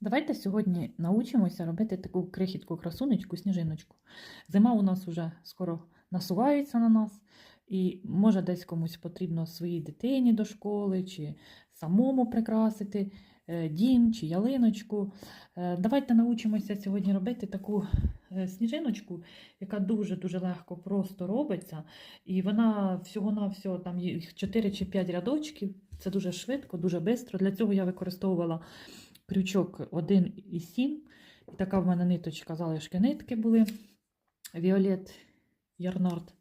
Давайте сьогодні научимося робити таку крихітку красунечку, сніжиночку. Зима у нас вже скоро насувається на нас, і може десь комусь потрібно своїй дитині до школи, чи самому прикрасити е, дім чи ялиночку. Е, Давайте научимося сьогодні робити таку е, сніжиночку, яка дуже-дуже легко просто робиться. І вона всього-навсього там їх 4 чи 5 рядочків. Це дуже швидко, дуже швидко. Для цього я використовувала крючок 1,7. І така в мене ниточка, залишки нитки були. Віолет Ярнард.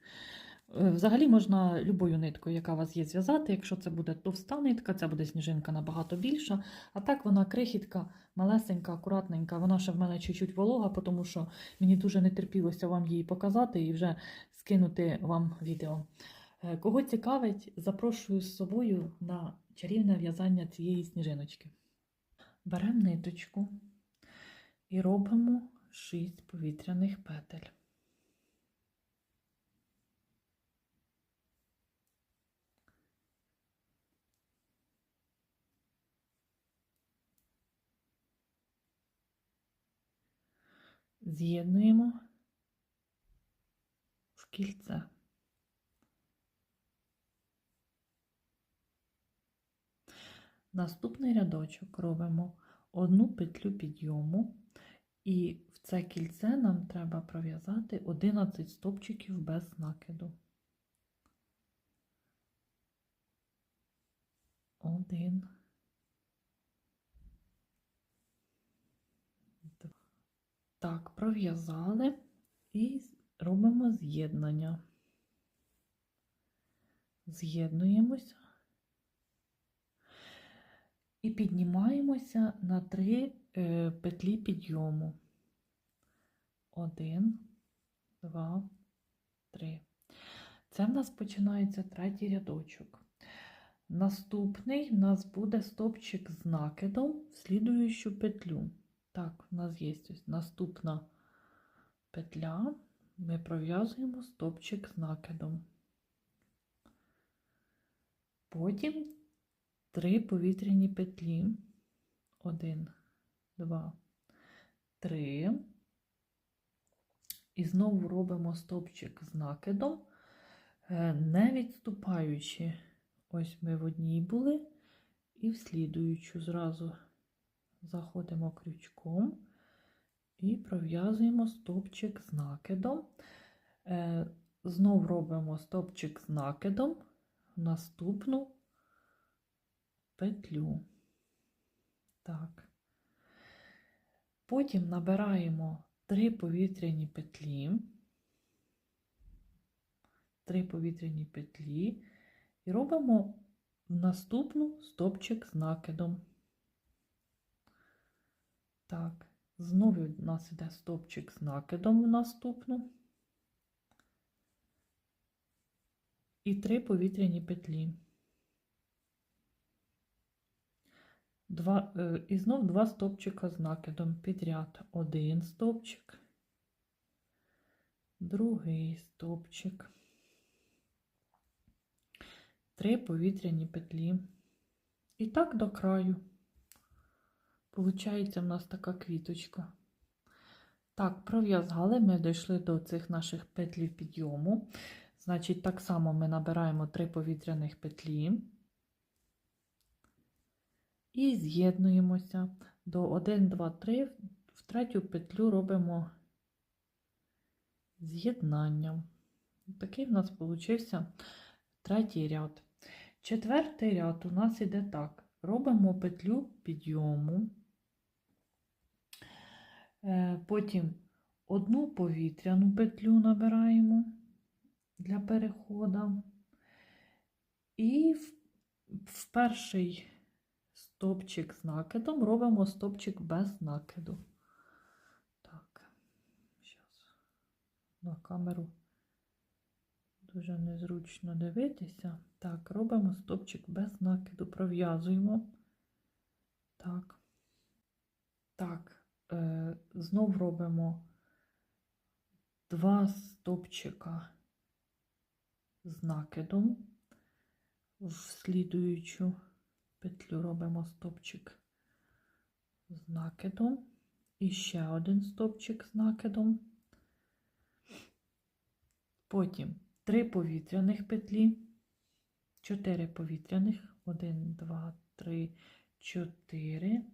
Е, Взагалі можна любою ниткою, яка у вас є, зв'язати. Якщо це буде товста нитка, це буде сніжинка набагато більша. А так вона крихітка, малесенька, акуратненька. Вона ще в мене чуть-чуть волога, тому що мені дуже не терпілося вам її показати і вже скинути вам відео. Е, Кого цікавить, запрошую з собою на чарівне в'язання цієї сніжиночки. Беремо ниточку і робимо 6 повітряних петель. З'єднуємо в кільце. Наступний рядочок робимо одну петлю підйому, і в це кільце нам треба пров'язати 11 стопчиків без накиду. Один. Два. Так, пров'язали і робимо з'єднання. З'єднуємося і піднімаємося на три е, петлі підйому. Один, два, три. Це в нас починається третій рядочок. Наступний в нас буде стопчик з накидом в слідуючу петлю. Так, у нас є ось наступна петля. Ми пров'язуємо стопчик з накидом. Потім три повітряні петлі. Один, два, три. І знову робимо стопчик з накидом, е, не відступаючи. Ось ми в одній були, і в слідуючу зразу заходимо крючком і пров'язуємо стопчик з накидом. Е, Знов робимо стопчик з накидом в наступну петлю. Так. Потім набираємо три повітряні петлі, три повітряні петлі і робимо наступну стопчик з накидом. Так, знову у нас йде стопчик з накидом в наступну. І три повітряні петлі. Два, е, і знов два стовпчика з накидом підряд. Один стовпчик, другий стовпчик, три повітряні петлі. І так до краю. Получається в нас така квіточка. Так, пров'язали, ми дійшли до цих наших петлів підйому. Значить, так само ми набираємо три повітряних петлі. І з'єднуємося. До 1, 2, 3, в третю петлю робимо з'єднання. Такий в нас получився третій ряд. Четвертий ряд у нас іде так: робимо петлю підйому, Е, потім одну повітряну петлю набираємо для переходу, і в перший стопчик з накидом робимо стопчик без накиду. Так, зараз на камеру дуже незручно дивитися. Так, робимо стопчик без накиду, пров'язуємо. Так. Так, е, знов робимо два стопчика з накидом в слідуючу петлю робимо стопчик з накидом. І ще один стовпчик з накидом. Потім три повітряних петлі, чотири повітряних, один, два, три, чотири.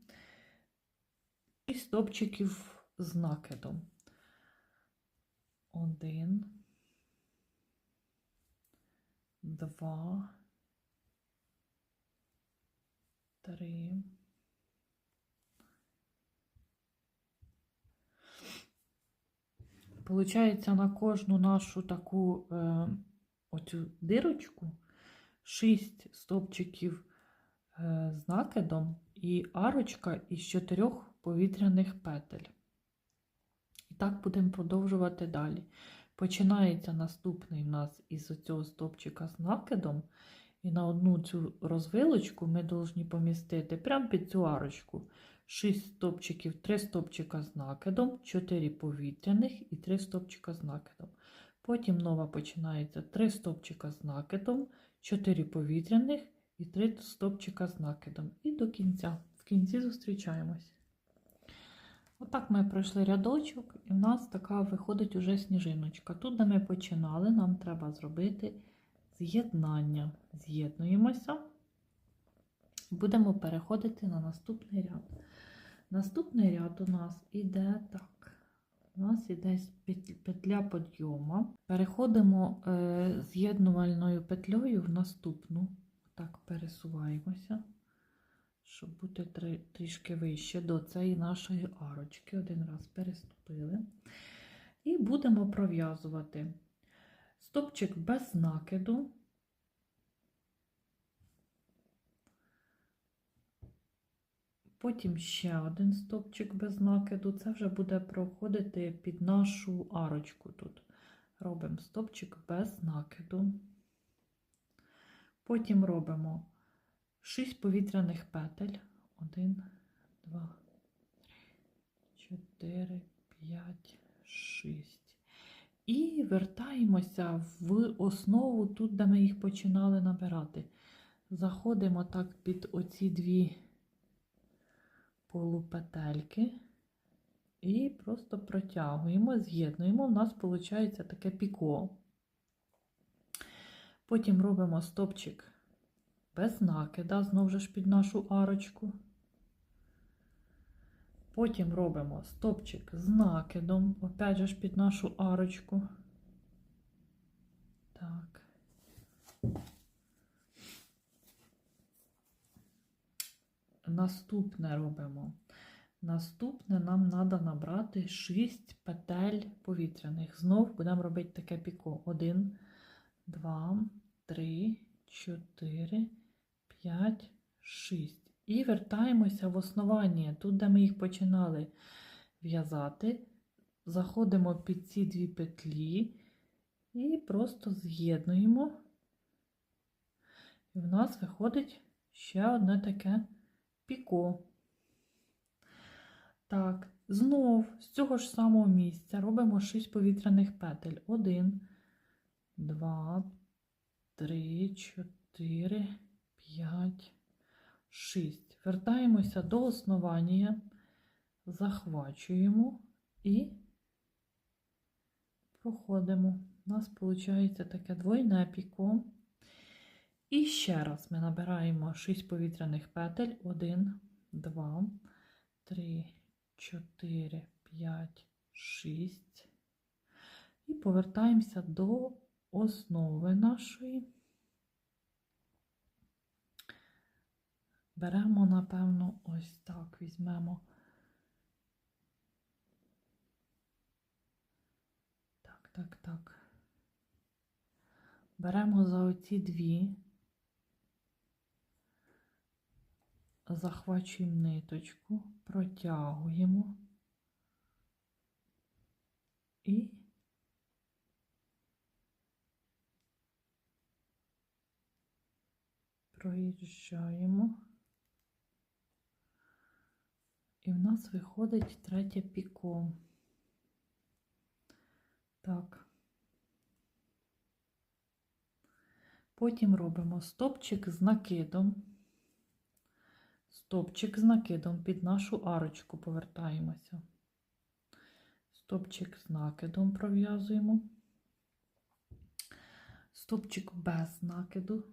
І стовпчиків з накидом. Один, два, три. Получається, на кожну нашу таку е, оцю дирочку 6 стовпчиків е, з накидом і арочка із чотирьох повітряних петель. І так будемо продовжувати далі. Починається наступний в нас із цього стовпчика з накидом. І на одну цю розвилочку ми повинні помістити прямо під цю арочку 6 стопчиків, 3 стопчика з накидом, 4 повітряних і 3 стопчика з накидом. Потім нова починається 3 стопчика з накидом, 4 повітряних і 3 стопчика з накидом. І до кінця. В кінці зустрічаємось. Отак ми пройшли рядочок, і в нас така виходить уже сніжиночка. Тут, де ми починали, нам треба зробити з'єднання. З'єднуємося. Будемо переходити на наступний ряд. Наступний ряд у нас іде так. У нас іде петля підйому. Переходимо е, з'єднувальною петлею в наступну. Так, пересуваємося, щоб бути трішки вище до цієї нашої арочки. Один раз переступили. І будемо пров'язувати стопчик без накиду. Потім ще один стопчик без накиду. Це вже буде проходити під нашу арочку тут. Робимо стопчик без накиду. Потім робимо 6 повітряних петель. 1, 2, 3, 4, 5, 6. І вертаємося в основу тут, де ми їх починали набирати. Заходимо так під оці дві полупетельки і просто протягуємо, з'єднуємо. У нас виходить таке піко. Потім робимо стопчик без накида, знову ж під нашу арочку. Потім робимо стопчик з накидом, опять же ж під нашу арочку. Так. Наступне робимо. Наступне нам треба набрати 6 петель повітряних. Знов будемо робити таке піко. 1, 2, 3, 4, 5, 6. І вертаємося в основання, тут, де ми їх починали в'язати. Заходимо під ці дві петлі і просто з'єднуємо. І в нас виходить ще одне таке піко. Так, знов з цього ж самого місця робимо 6 повітряних петель. 1, 2, 3, 4, 5, 6. Вертаємося до основання, захвачуємо і проходимо. У нас виходить таке двойне піко. І ще раз ми набираємо 6 повітряних петель. 1, 2, 3, 4, 5, 6. І повертаємося до основи нашої. Беремо, напевно, ось так візьмемо. Так, так, так. Беремо за оці дві. захвачуємо ниточку, протягуємо і проїжджаємо. І в нас виходить третє піко. Так. Потім робимо стопчик з накидом Стопчик з накидом під нашу арочку повертаємося. Стопчик з накидом пров'язуємо. Стопчик без накиду.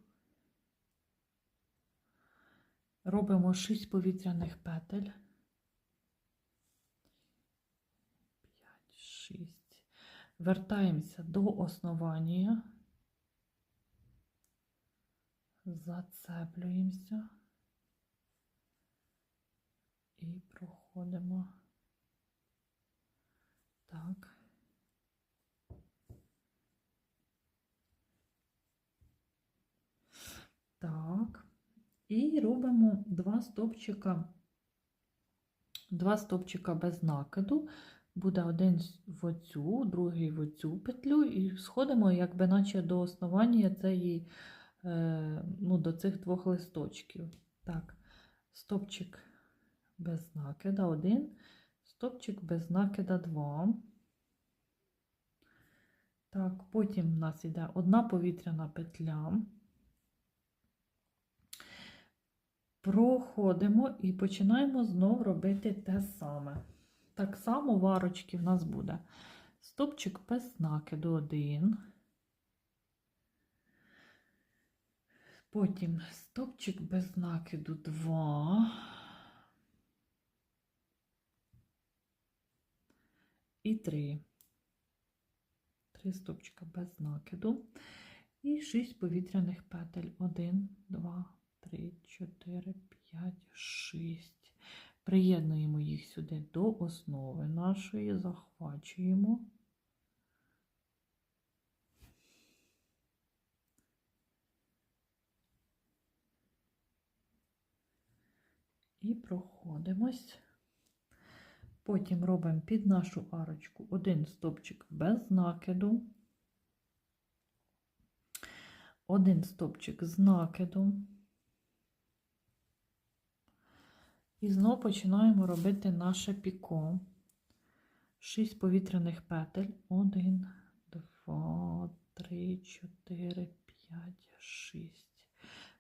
Робимо 6 повітряних петель. 5, 6. Вертаємося до основання. Зацеплюємося і проходимо. Так. Так. І робимо два стопчика, два стопчика без накиду. Буде один в оцю, другий в оцю петлю, і сходимо, якби наче до основання цієї, е, ну, до цих двох листочків. Так, стопчик без накида один, стопчик без накида два. Так, потім в нас йде одна повітряна петля. Проходимо і починаємо знов робити те саме. Так само варочки в нас буде стопчик без накиду один. Потім стопчик без накиду 2. І 3. Три стопчика без накиду. І 6 повітряних петель. 1, 2, 3, 4, 5, 6. Приєднуємо їх сюди до основи нашої, захвачуємо. І проходимось. Потім робимо під нашу арочку один стопчик без накиду, один стопчик з накидом. І знову починаємо робити наше піко. 6 повітряних петель. 1, 2, 3, 4, 5, 6.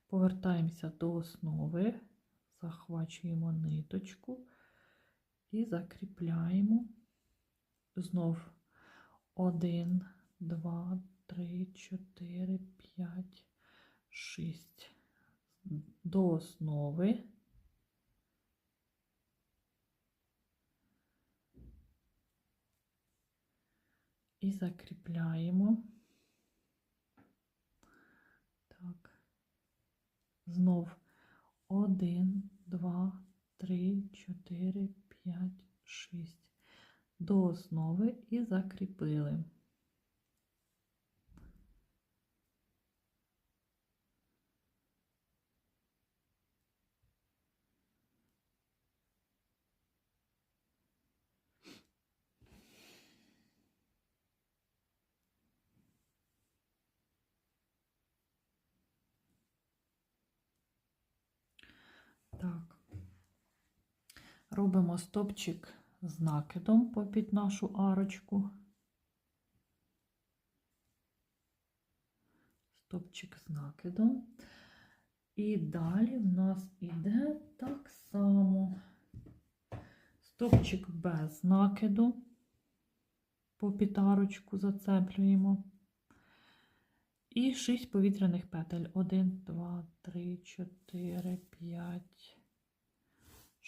Повертаємося до основи, захвачуємо ниточку і закріпляємо. Знов 1, 2, 3, 4, 5, 6. До основи. І закріпляємо. Так. Знов один, два, три, чотири, п'ять, шість. До основи і закріпили. Так. Робимо стопчик з накидом попід нашу арочку. Стопчик з накидом. І далі в нас іде так само стопчик без накиду, попід арочку зацеплюємо. І 6 повітряних петель. 1, 2, 3, 4, 5,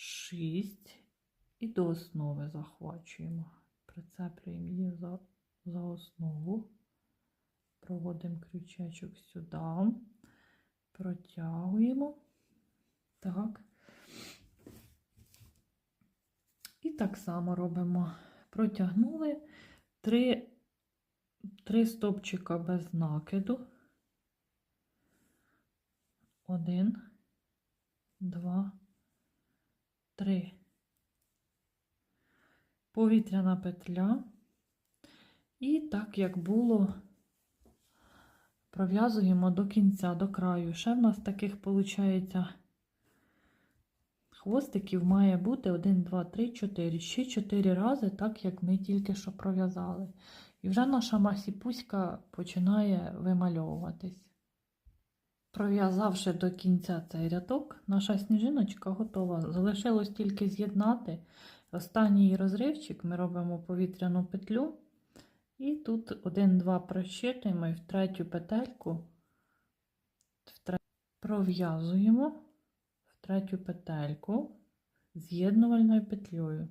6. І до основи захвачуємо. Прицеплюємо її за, за основу. Проводимо крючечок сюди, протягуємо. Так. І так само робимо. Протягнули 3 Три стопчика без накиду. Один, два, три. Повітряна петля. І так, як було, пров'язуємо до кінця, до краю. Ще в нас таких, виходить, хвостиків має бути 1, 2, 3, 4. Ще 4 рази, так як ми тільки що пров'язали. І вже наша масіпуська починає вимальовуватись. Пров'язавши до кінця цей рядок, наша сніжиночка готова. Залишилось тільки з'єднати. Останній розривчик ми робимо повітряну петлю. І тут один-два прощитуємо і в третю петельку пров'язуємо в третю петельку з'єднувальною петлею.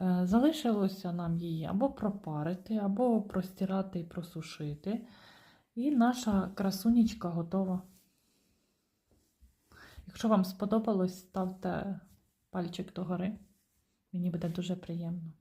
Е, Залишилося нам її або пропарити, або простирати і просушити. І наша красунечка готова. Якщо вам сподобалось, ставте пальчик догори. Мені буде дуже приємно.